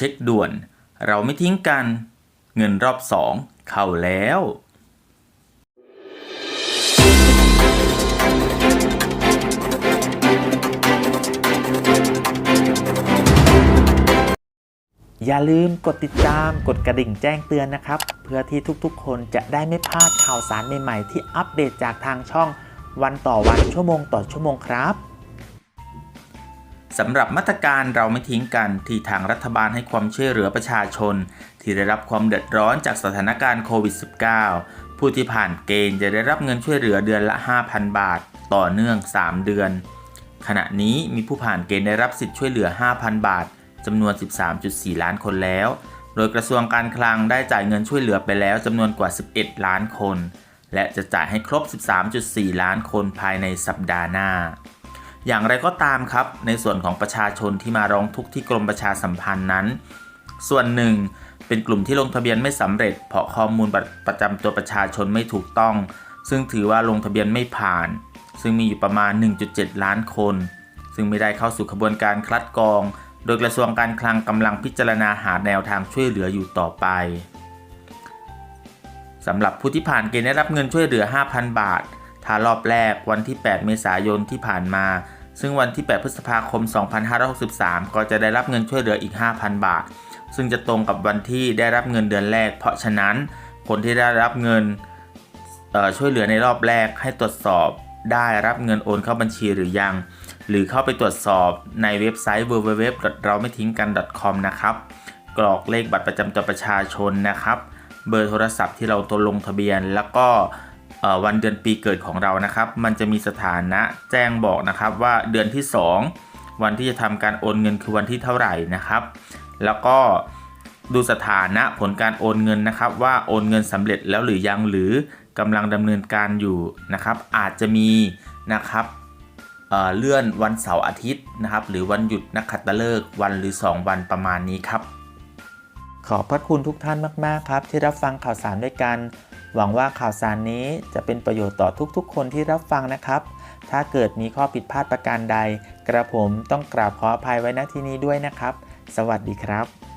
ช็คด่วน เราไม่ทิ้งกัน เงินรอบสองเข้าแล้วอย่าลืมกดติดตามกดกระดิ่งแจ้งเตือนนะครับ เพื่อที่ทุกๆ คนจะได้ไม่พลาดข่าวสารใหม่ๆ ที่อัปเดตจากทางช่องวันต่อวันชั่วโมงต่อชั่วโมงครับ สำหรับมาตรการเราไม่ทิ้งกันที่ทางรัฐบาลให้ความช่วยเหลือประชาชน ที่ได้รับความเดือดร้อนจากสถานการณ์โควิด -19 ผู้ที่ผ่านเกณฑ์จะได้รับเงินช่วยเหลือเดือนละ 5,000 บาท ต่อเนื่อง 3 เดือน ขณะนี้มีผู้ผ่านเกณฑ์ได้รับสิทธิ์ช่วยเหลือ 5,000 บาทจำนวน 13.4 ล้านคนแล้ว โดยกระทรวงการคลังได้จ่ายเงินช่วยเหลือไปแล้วจำนวนกว่า 11 ล้านคน และจะจ่ายให้ครบ 13.4 ล้านคนภายในสัปดาห์หน้า อย่างไรก็ตามครับ ในส่วนของประชาชนที่มาร้องทุกข์ที่กรมประชาสัมพันธ์นั้น ส่วนหนึ่งเป็นกลุ่มที่ลงทะเบียนไม่สำเร็จ เพราะข้อมูลประจำตัวประชาชนไม่ถูกต้อง ซึ่งถือว่าลงทะเบียนไม่ผ่าน ซึ่งมีอยู่ประมาณ 1.7 ล้านคน ซึ่งไม่ได้เข้าสู่ขบวนการคัดกรอง โดยกระทรวงการคลังกำลังพิจารณาหาแนวทางช่วยเหลืออยู่ต่อไปสำหรับผู้ที่ผ่านเกณฑ์ได้รับเงินช่วยเหลือ 5,000 บาท ถ้ารอบแรกวันที่ 8 เมษายนที่ผ่านมา ซึ่งวันที่ 8 พฤษภาคม 2563 ก็จะได้รับเงินช่วยเหลืออีก 5,000 บาท ซึ่งจะตรงกับวันที่ได้รับเงินเดือนแรก เพราะฉะนั้นคนที่ได้รับเงินช่วยเหลือในรอบแรกให้ตรวจสอบได้รับเงินโอนเข้าบัญชีหรือยัง หรือเข้าไปตรวจสอบในเว็บไซต์ www เราไม่ทิ้งกัน .com นะครับ กรอกเลขบัตรประจำตัวประชาชนนะครับ เบอร์โทรศัพท์ที่เราตัวลงทะเบียน แล้วก็ วันเดือนปีเกิดของเรานะครับ มันจะมีสถานะแจ้งบอกนะครับว่าเดือนที่ 2 วันที่จะทำการโอนเงินคือวันที่เท่าไหร่นะครับ แล้วก็ดูสถานะผลการโอนเงินนะครับ ว่าโอนเงินสำเร็จแล้วหรือยังหรือกำลังดำเนินการอยู่นะครับ อาจจะมีนะครับเอ่อเลื่อนวันเสาร์อาทิตย์นะครับ หรือวันหยุดนักขัตฤกษ์วันหรือ 2 วันประมาณนี้ครับ ขอบพระคุณทุกท่านมาก ๆ ครับ ที่รับฟังข่าวสารด้วยกัน หวังว่าข่าวสารนี้จะเป็นประโยชน์ต่อทุกๆ คนที่รับฟังนะครับ ถ้าเกิดมีข้อผิดพลาดประการใด กระผมต้องกราบขออภัยไว้ณที่นี้ด้วยนะครับ สวัสดีครับ